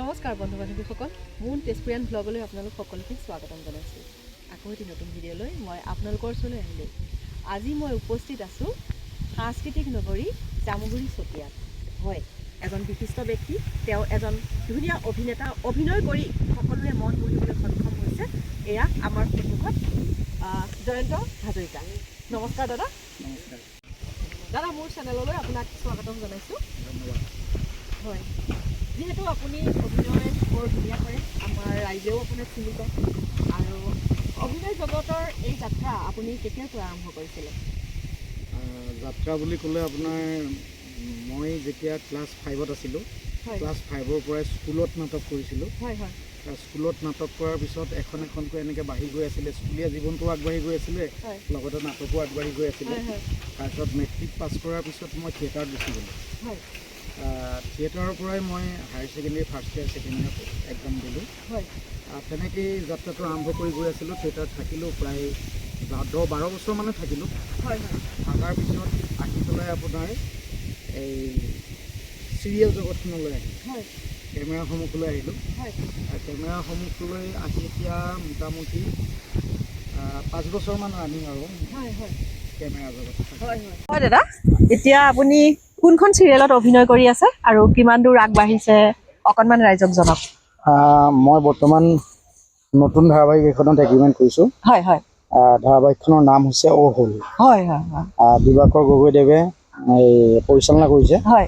নমস্কাৰ বন্ধু বান্ধৱীসকল মোৰ তেজপুৰীয়ান ব্লগলৈ আপোনালোক সকলোকে স্বাগতম জনাইছোঁ। আকৌ এটি নতুন ভিডিঅ'লৈ মই আপোনালোকৰ ওচৰলৈ আহিলোঁ। আজি মই উপস্থিত আছোঁ সাংস্কৃতিক নগৰী জামুগুৰি চতিয়াত। হয় এজন বিশিষ্ট ব্যক্তি তেওঁ এজন ধুনীয়া অভিনেতা অভিনয় কৰি সকলোৰে মন মুহিবলৈ সক্ষম হৈছে। এয়া আমাৰ সন্মুখত জয়ন্ত হাজৰিকা। নমস্কাৰ দাদা। নমস্কাৰ। দাদা মোৰ চেনেললৈ আপোনাক স্বাগতম জনাইছোঁ। ধন্যবাদ। হয়। যিহেতু আপুনি অভিনয় বৰ ধুনীয়া কৰে আমাৰ ৰাইজেও আপোনাক চিনি পায়। আৰু অভিনয় জগতৰ এই যাত্ৰা আপুনি কেতিয়াৰ পৰা আৰম্ভ কৰিছিলে? যাত্ৰা বুলি ক'লে আপোনাৰ মই যেতিয়া ক্লাছ ফাইভত আছিলোঁ ক্লাছ ফাইভৰ পৰাই স্কুলত নাটক কৰিছিলোঁ। হয় হয়। স্কুলত নাটক কৰাৰ পিছত এখন এখনকৈ এনেকৈ বাঢ়ি গৈ আছিলে স্কুলীয়া জীৱনটো আগবাঢ়ি গৈ আছিলে লগতে নাটকো আগবাঢ়ি গৈ আছিলে। তাৰপিছত মেট্ৰিক পাছ কৰাৰ পিছত মই থিয়েটাৰত গুচি গ'লোঁ। থিয়েটাৰৰ পৰাই মই higher secondary first year second year exam দিলোঁ। তেনেকেই যাত্ৰাটো আৰম্ভ কৰি গৈ আছিলোঁ। থিয়েটাৰত থাকিলোঁ প্ৰায় দহ বাৰ বছৰ মানে থাকিলোঁ। থকাৰ পিছত আহি পেলাই আপোনাৰ এই চিৰিয়েল জগতখনলৈ আহিলোঁ। হয়। কেমেৰা সন্মুখলৈ আহিলোঁ। হয়। কেমেৰা সন্মুখলৈ আহি এতিয়া মোটামুটি পাঁচ বছৰমান ৰানিং আৰু হয় হয়। কেমেৰা জগত হয়। হয় দাদা। এতিয়া আপুনি কোনখন চিৰিয়েলত অভিনয় কৰি আছে আৰু কিমান দূৰ আগবাঢ়িছে অকণমান ৰাইজক জনাওক। মই বৰ্তমান নতুন ধাৰাবাহিক এখনত এগ্ৰিমেণ্ট কৰিছোঁ। হয় হয়। ধাৰাবাহিকখনৰ নাম হৈছে অ' হ'ল। হয় হয় হয়। দিবাকৰ গগৈদেৱে এই পৰিচালনা কৰিছে। হয়।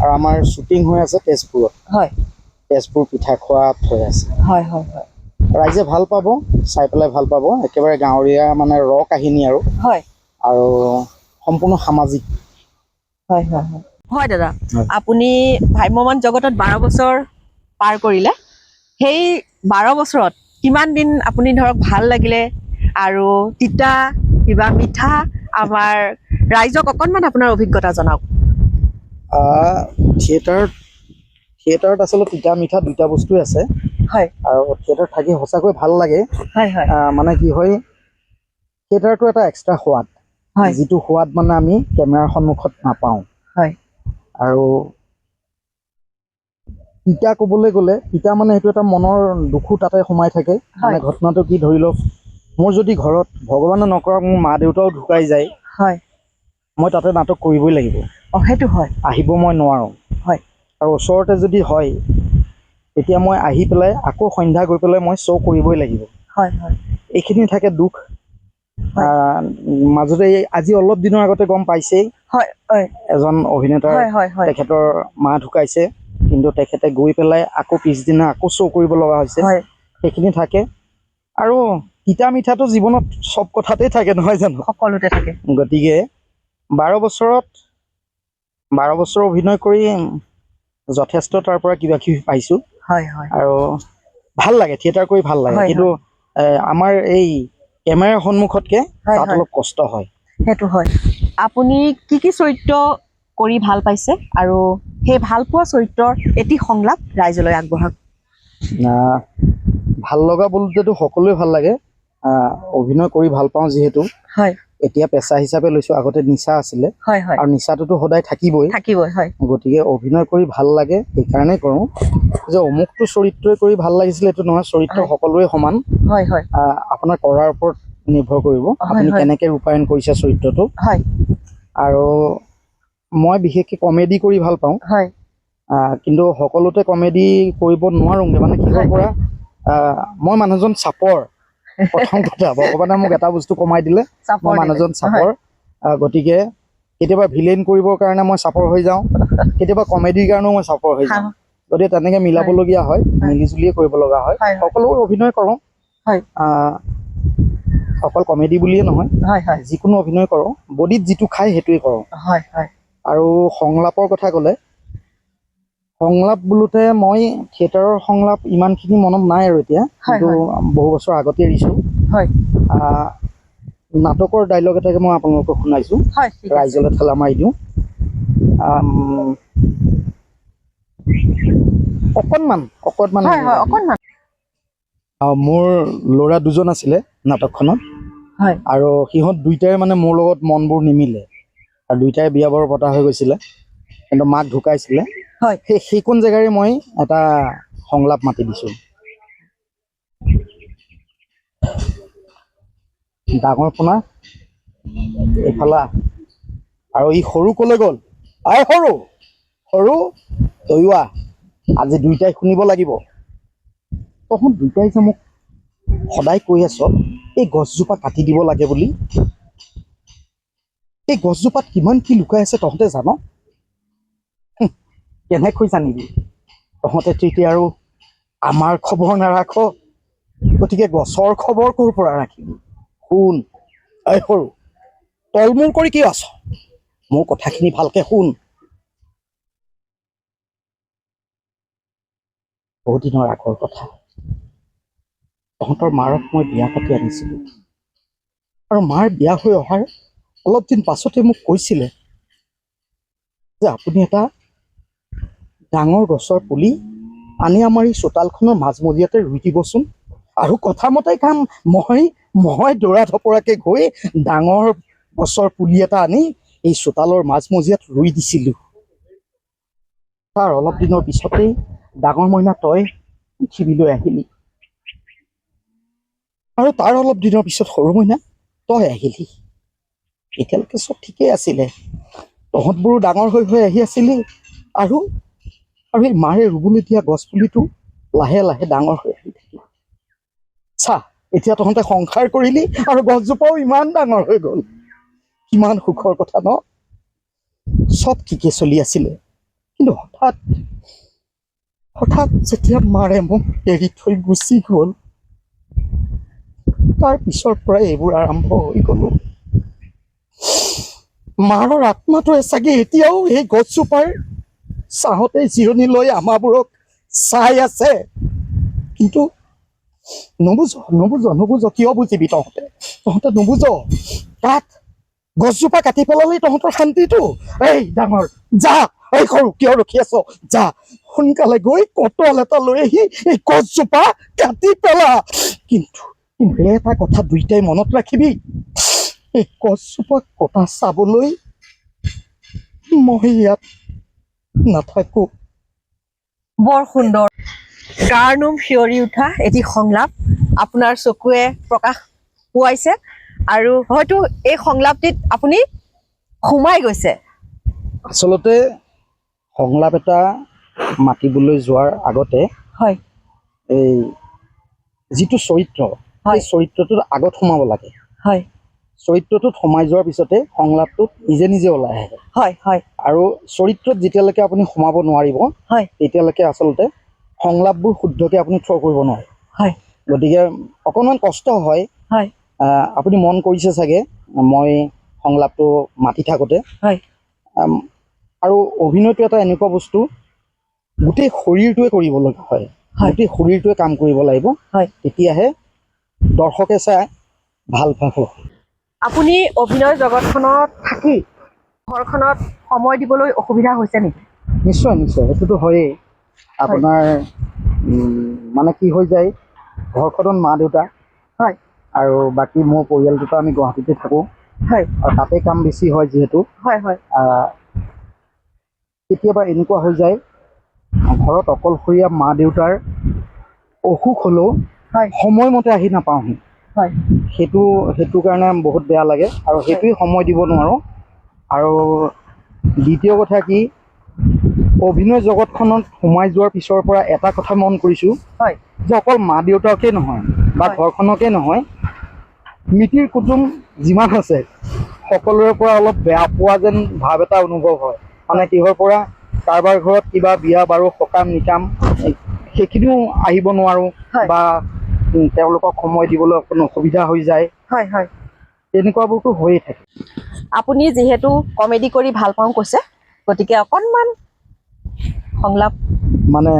আৰু আমাৰ শ্বুটিং হৈ আছে তেজপুৰত। হয়। তেজপুৰ পিঠা খোৱাত হৈ আছে। হয় হয় হয়। ৰাইজে ভাল পাব চাই পেলাই ভাল পাব। একেবাৰে গাঁৱলীয়া মানে ৰ কাহিনী আৰু। হয়। আৰু সম্পূৰ্ণ সামাজিক। হয় হয় হয়। হয় দাদা। আপুনি ভ্ৰাম্যমান জগতত বাৰ বছৰ পাৰ কৰিলে সেই বাৰ বছৰত কিমান দিন আপুনি ধৰক ভাল লাগিলে আৰু তিতা কিবা মিঠা আমাৰ ৰাইজক অকণমান আপোনাৰ অভিজ্ঞতা জনাওক। থিয়েটাৰত থিয়েটাৰত আচলতে তিতা মিঠা দুইটা বস্তুৱে আছে। হয়। আৰু থিয়েটাৰত থাকি সঁচাকৈ ভাল লাগে। হয় হয়। মানে কি হয় থিয়েটাৰটো এটা এক্সট্ৰা সোৱাদ। যিটো সোৱাদ মানে আমি কেমেৰাৰ সন্মুখত নাপাওঁ। হয়। আৰু তিতা ক'বলৈ গ'লে তিতা মানে সেইটো এটা মনৰ দুখো তাতে সোমাই থাকে। মানে। ঘটনাটো কি ধৰি লওক মোৰ যদি ঘৰত ভগৱানে নকৰক মোৰ মা দেউতাও ঢুকাই যায়। হয়। মই তাতে নাটক কৰিবই লাগিব। অঁ সেইটো হয়। আহিব মই নোৱাৰোঁ। হয়। আৰু ওচৰতে যদি হয় তেতিয়া মই আহি পেলাই আকৌ সন্ধ্যা গৈ পেলাই মই শ্ব' কৰিবই লাগিব। হয় হয়। এইখিনি থাকে দুখ। মাজতে আজি অলপ দিনৰ আগতে গম পাইছেই। হয় এজন হয় তেখেতৰ মা ঢুকাইছে কিন্তু তেখেতে গৈ পেলাই আকৌ পিছদিনা আকৌ শ্ব' কৰিব লগা হৈছে। সেইখিনি থাকে। আৰু তিতা মিঠাটো জীৱনত চব কথাতেই থাকে নহয় জানো? সকলোতে থাকে। গতিকে বাৰ বছৰত বাৰ বছৰ অভিনয় কৰি যথেষ্ট তাৰ পৰা কিবা কিবি পাইছোঁ। হয় হয়। আৰু ভাল লাগে থিয়েটাৰ কৰি ভাল লাগে। কিন্তু আমাৰ এই কেমেৰাৰ সন্মুখতকে তাত। অলপ কষ্ট হয়। সেইটো হয়। আপুনি কি কি চৰিত্ৰ কৰি ভাল পাইছে? আৰু সেই ভাল পোৱা চৰিত্ৰৰ এটি সংলাপ ৰাইজলৈ আগবঢ়াওক। ভাল লগা বোলোতেতো সকলোৱে ভাল লাগে। অভিনয় কৰি ভাল পাওঁ যিহেতু। হয়। এতিয়া পেচা হিচাপে লৈছোঁ আগতে নিচা আছিলে। আৰু নিচাটোতো সদায় থাকিবই। থাকিবই হয়। গতিকে অভিনয় কৰি ভালো লাগে সেইকাৰণেই কৰোঁ। যে অমুকটো চৰিত্ৰই কৰি ভালো লাগিছিলে এইটো নহয় চৰিত্ৰ। সকলোৰে সমান। হয় হয়। আপোনাৰ কৰাৰ ওপৰত নিৰ্ভৰ কৰিব আপুনি। কেনেকৈ ৰূপায়ণ কৰিছে চৰিত্ৰটো। হয়। আৰু মই বিশেষকৈ কমেডি কৰি ভালো পাওঁ। হয়। কিন্তু সকলোতে কমেডি কৰিব নোৱাৰোঁগৈ। মানে কিহৰ পৰা? মই মানুহজন চাপৰ। প্ৰথম কথা ভগৱানে মোক এটা বস্তু কমাই দিলে মই। মানুহজন চাপৰ। গতিকে কেতিয়াবা ভিলেইন কৰিবৰ কাৰণে মই চাপৰ হৈ যাওঁ কেতিয়াবা কমেডিৰ কাৰণেও মই চাপৰ হৈ যাওঁ। গতিকে তেনেকৈ মিলাবলগীয়া হয়। মিলি জুলিয়ে কৰিব লগা হয়। সকলো অভিনয় কৰোঁ। অকল কমেডি বুলিয়ে নহয় হয়। হয়। যিকোনো অভিনয় কৰোঁ। বডিত যিটো খায় সেইটোৱে কৰোঁ। আৰু সংলাপৰ কথা ক'লে সংলাপ বোলোতে মই থিয়েটাৰৰ সংলাপ ইমানখিনি মনত নাই আৰু এতিয়া। কিন্তু বহু বছৰ আগতে এৰিছোঁ। হয়। নাটকৰ ডাইলগ এটাকে মই আপোনালোকক শুনাইছোঁ। ৰাইজলৈ ঠেলা মাৰি দিওঁ। অকণমান অকণমান অকণমান। মোৰ ল'ৰা দুজন আছিলে নাটকখনত। হয়। আৰু সিহঁত দুইটাই মানে মোৰ লগত মনবোৰ নিমিলে। আৰু দুইটাই বিয়া বাৰু পতা হৈ গৈছিলে। কিন্তু মাক ঢুকাইছিলে। হয়। সেই সেইকণ জেগাৰে মই এটা সংলাপ মাতি দিছোঁ। ডাঙৰ পোনা এইফালে। আৰু ই সৰু কলৈ গ'ল? আই সৰু! সৰু তয়ো আহ আজি দুইটাই শুনিব লাগিব। তহঁত দুইটাই যে মোক সদায় কৈ আছ এই গছজোপা কাটি দিব লাগে বুলি। এই গছজোপাত কিমান কি লুকাই আছে তহঁতে জান? কেনেকৈ জানিবি। তহঁতে তেতিয়া আৰু আমাৰ খবৰ নাৰাখ গতিকে গছৰ খবৰ ক'ৰ পৰা ৰাখিবি? শুন এই সৰু তলমূল কৰি কিয় আছ? মোৰ কথাখিনি ভালকে শুন। বহুত দিনৰ আগৰ কথা। তহঁতৰ মাৰক মই বিয়া পাতি আনিছিলোঁ। আৰু মাৰ বিয়া হৈ অহাৰ অলপ দিন পাছতে মোক কৈছিলে যে আপুনি এটা ডাঙৰ গছৰ পুলি আনি আমাৰ এই চোতালখনৰ মাজমজিয়াতে ৰুই দিবচোন। আৰু কথা মতে কাম মই মই দৌৰা ধপৰাকে গৈ ডাঙৰ গছৰ পুলি এটা আনি এই চোতালৰ মাজমজিয়াত ৰুই দিছিলোঁ। তাৰ অলপ দিনৰ পিছতেই ডাঙৰ মইনা তই পৃথিৱীলৈ আহিলি। আৰু তাৰ অলপ দিনৰ পিছত সৰু মইনা তই আহিলি। এতিয়ালৈকে চব ঠিকেই আছিলে। তহঁতবোৰো ডাঙৰ হৈ হৈ আহি আছিলি। আৰু আৰু এই মাৰে ৰুবলৈ দিয়া গছ পুলিটো লাহে লাহে ডাঙৰ হৈ আহি থাকিল। চা এতিয়া তহঁতে সংসাৰ কৰিলি আৰু গছজোপাও ইমান ডাঙৰ হৈ গ'ল। কিমান সুখৰ কথা ন? চব ঠিকে চলি আছিলে। কিন্তু হঠাৎ হঠাৎ যেতিয়া মাৰে মোক এৰি থৈ গুচি গ'ল তাৰ পিছৰ পৰাই এইবোৰ আৰম্ভ হৈ গ'লো। মাৰৰ আত্মাটোৱে চাগে এতিয়াও সেই গছজোপাৰ ছাঁহতে জিৰণি লৈ আমাবোৰক চাই আছে। কিন্তু নুবুজ নুবুজ নুবুজ কিয় বুজিবি তহঁতে? তহঁতে নুবুজ। তাত গছজোপা কাটি পেলালেই তহঁতৰ শান্তিটো। এই ডাঙৰ যা এই সৰু কিয় ৰখি আছ? যা সোনকালে গৈ কটল এটা লৈ আহি এই গছজোপা কাটি পেলা। কিন্তু এটা কথা দুইটাই মনত ৰাখিবি। এই গছজোপা কটা চাবলৈ মই ইয়াত নাথাকো। বৰ সুন্দৰ। কাৰ নোম শিয়ৰি উঠা এটি সংলাপ আপোনাৰ চকুৱে প্ৰকাশ পোৱাইছে আৰু হয়তো এই সংলাপটিত আপুনি সোমাই গৈছে। আচলতে সংলাপ এটা মাতিবলৈ যোৱাৰ আগতে হয়। এই যিটো চৰিত্ৰ। সেই চৰিত্ৰটোত আগত সোমাব লাগে। হয়। চৰিত্ৰটোত সোমাই যোৱাৰ পিছতে সংলাপটোত নিজে নিজে ওলাই আহে। হয় হয়। আৰু চৰিত্ৰত যেতিয়ালৈকে আপুনি সোমাব নোৱাৰিব হয়। তেতিয়ালৈকে আচলতে সংলাপবোৰ শুদ্ধকৈ আপুনি থ্ৰ' কৰিব নোৱাৰে। হয়। গতিকে অকণমান কষ্ট হয়। হয়। আপুনি মন কৰিছে চাগে মই সংলাপটো মাতি থাকোঁতে। হয়। আৰু অভিনয়টো এটা এনেকুৱা বস্তু গোটেই শৰীৰটোৱে কৰিব লগা হয়। গোটেই শৰীৰটোৱে কাম কৰিব লাগিব। হয়। তেতিয়াহে দৰ্শকে চাই ভালো পাব। আপুনি অভিনয় জগতখনত থাকি ঘৰখনত সময় দিবলৈ অসুবিধা হৈছে নেকি? নিশ্চয় নিশ্চয় সেইটোতো হয়েই। আপোনাৰ মানে কি হৈ যায় ঘৰখনত মা দেউতা হয়। আৰু বাকী মোৰ পৰিয়ালটোতো আমি গুৱাহাটীতে থাকোঁ। হয়। আৰু তাতে কাম বেছি হয় যিহেতু। হয় হয়। কেতিয়াবা এনেকুৱা হৈ যায় ঘৰত অকলশৰীয়া মা দেউতাৰ অসুখ হ'লেও হয়। সময়মতে আহি নাপাওঁহি। সেইটো সেইটো কাৰণে বহুত বেয়া লাগে আৰু সেইটোৱে সময় দিব নোৱাৰোঁ। আৰু দ্বিতীয় কথা কি অভিনয় জগতখনত সোমাই যোৱাৰ পিছৰ পৰা এটা কথা মন কৰিছোঁ যে অকল মা দেউতাকে নহয় বা। ঘৰখনকে নহয় মিতিৰ কুটুম যিমান আছে সকলোৰে পৰা অলপ বেয়া পোৱা যেন ভাৱ এটা অনুভৱ হয়। মানে কিহৰ পৰা? কাৰোবাৰ ঘৰত কিবা বিয়া বাৰু সকাম নিকাম সেইখিনিও আহিব নোৱাৰোঁ। বা তেওঁলোকক সময় দিবলৈ অকণ অসুবিধা হৈ যায়। হয় হয়। তেনেকুৱাবোৰতো হৈয়ে থাকে। আপুনি যিহেতু কমেডি কৰি ভাল পাওঁ কৈছে গতিকে অকণমান সংলাপ মানে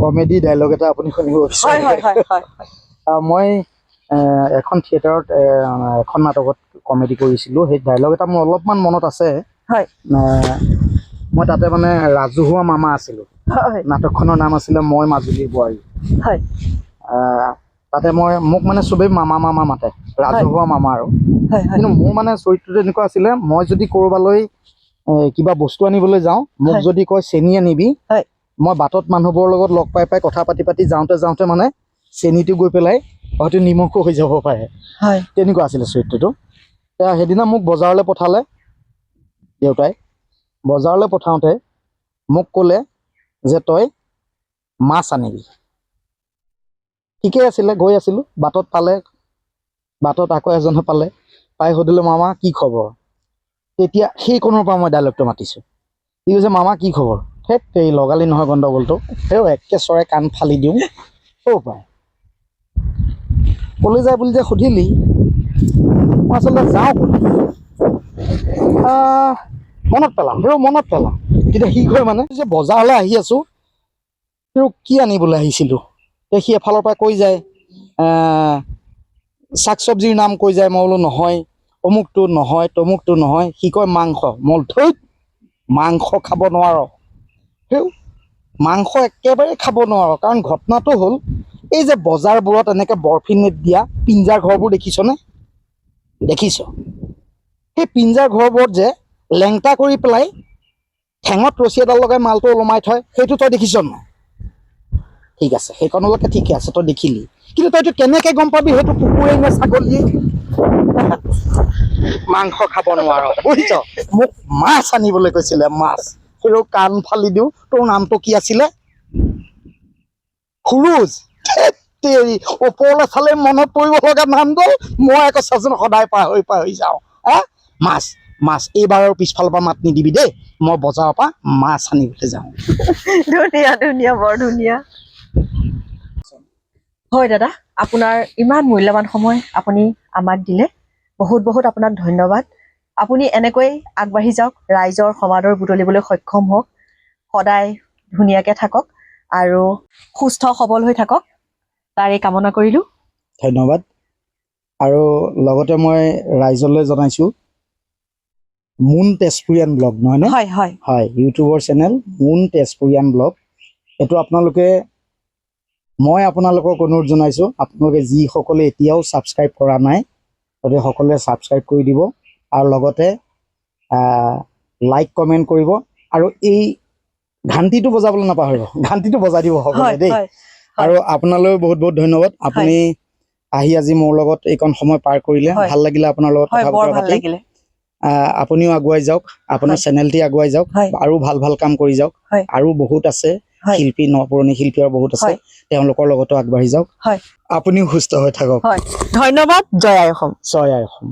কমেডি ডাইলগ এটা আপুনি শুনিব বিচাৰে। মই এখন থিয়েটাৰত এখন নাটকত কমেডি কৰিছিলোঁ। সেই ডাইলগ এটা মোৰ অলপমান মনত আছে। হয়। মই তাতে মানে ৰাজহুৱা মামা আছিলোঁ। নাটকখনৰ নাম আছিলে মই মাজুলীৰ বোৱাৰী। হয়। তাতে মই মোক মানে চবেই মামা মামা মাতে। ৰাজহুৱা মামা আৰু। কিন্তু মোৰ মানে চৰিত্ৰটো এনেকুৱা আছিলে মই যদি ক'ৰবালৈ কিবা বস্তু আনিবলৈ যাওঁ মোক। যদি কয় চেনি আনিবি মই বাটত মানুহবোৰৰ লগত লগ পাই পাই কথা পাতি পাতি যাওঁতে যাওঁতে মানে চেনিটো গৈ পেলাই হয়তো নিমখো হৈ যাব পাৰে। হয়। তেনেকুৱা আছিলে চৰিত্ৰটো। সেইদিনা মোক বজাৰলৈ পঠালে দেউতাই। বজাৰলৈ পঠাওঁতে মোক ক'লে যে তই মাছ আনিবি। ঠিকেই আছিলে, গৈ আছিলোঁ। বাটত পালে, বাটত আকৌ এজনে পালে, পাই সুধিলে, মামা, কি খবৰ? তেতিয়া সেই কোণৰ পৰা মই ডাইলগটো মাতিছোঁ। সি কৈছে, মামা, কি খবৰ? হেত এই লগালি নহয় গণ্ডগোলটো। সেই একে চৰাই কাণ ফালি দিওঁ। অ' পাই। ক'লৈ যায় বুলি যে সুধিলি, মই আচলতে যাওঁ ক'লৈ? মনত পেলাম। ৰ, মনত পেলাম। তেতিয়া সি কয় মানে যে বজাৰলৈ আহি আছোঁ। কি আনিবলৈ আহিছিলোঁ? তে সি পৰা কৈ যায় শাক চব্জিৰ নাম কৈ যায় মই বোলো নহয়, অমুকটো নহয়, তমুকটো নহয়, সি কয় মাংস। মই ধৈত মাংস খাব নোৱাৰ। সেই মাংস একেবাৰে খাব নোৱাৰ। কাৰণ ঘটনাটো হ'ল, এই যে বজাৰবোৰত এনেকৈ বৰফি নেট দিয়া, পিঞ্জাৰ ঘৰবোৰ দেখিছনে? দেখিছ। সেই পিঞ্জাৰ ঘৰবোৰত যে লেংটা কৰি পেলাই ঠেঙত ৰছী এডাল লগাই মালটো ওলমাই থয়, সেইটো তই দেখিছ নাই? ঠিক আছে সেইকণলৈকে ঠিকে আছে, তই দেখিলি। কিন্তু তইতো কেনেকৈ গম পাবি, সেইটো কুকুৰে নে ছাগলীয়ে? মাংস খাব নোৱাৰ, বুজিছ? মোক মাছ আনিবলৈ কৈছিলে, মাছ। সেইটো কাণ ফালি দিওঁ, তোৰ নামটো কি আছিলে? সুৰুজ। ওপৰলৈ চালে মনত পৰিব লগা নামটো, মই আকৌ চাচোন সদায় পাহৰি পাহৰি যাওঁ। হা? মাছ মাছ, এইবাৰৰ পিছফালৰ পৰা মাত নিদিবি দেই, মই বজাৰৰ পৰা মাছ আনিবলৈ যাওঁ। ধুনীয়া ধুনীয়া, বৰ ধুনীয়া। হয় দাদা আপোনাৰ ইমান মূল্যৱান সময় আপুনি আমাক দিলে। বহুত বহুত আপোনাক ধন্যবাদ। আপুনি এনেকৈ আগবাঢ়ি যাওক ৰাইজৰ সমাদৰ বুটলিবলৈ সক্ষম হওক। সদায় ধুনীয়াকৈ থাকক আৰু সুস্থ সবল হৈ থাকক। তাৰে কামনা কৰিলোঁ। ধন্যবাদ। আৰু লগতে মই ৰাইজলৈ জনাইছোঁ মুন তেজপুৰীয়ান ব্লগ নহয়নে হয় হয়। হয় ইউটিউবৰ চেনেল মুন তেজপুৰীয়ান ব্লগ। এইটো আপোনালোকে মই আপোনালোকক অনুৰোধ জনাইছোঁ আপোনালোকে যিসকলে এতিয়াও ছাবস্ক্ৰাইব কৰা নাই গতিকে সকলোৱে ছাবস্ক্ৰাইব কৰি দিব আৰু লগতে লাইক কমেণ্ট কৰিব আৰু এই ঘাণ্টিটো বজাবলৈ নাপাহৰিব ঘাণ্টিটো বজাই দিব সকলোৱে দেই আৰু আপোনালৈও বহুত বহুত ধন্যবাদ আপুনি আহি আজি মোৰ লগত এইকণ সময় পাৰ কৰিলে। ভাল লাগিলে আপোনাৰ লগত কথা বতৰা পাতি আপুনিও আগুৱাই যাওক আপোনাৰ। চেনেলটি আগুৱাই যাওক। আৰু ভাল ভাল কাম কৰি যাওক। আৰু বহুত আছে শিল্পী নপুৰণি শিল্পী আৰু বহুত আছে। তেওঁলোকৰ লগতো আগবাঢ়ি যাওক। হয়। আপুনিও সুস্থ হৈ থাকক। ধন্যবাদ। জয় আই অসম। জয় আই অসম।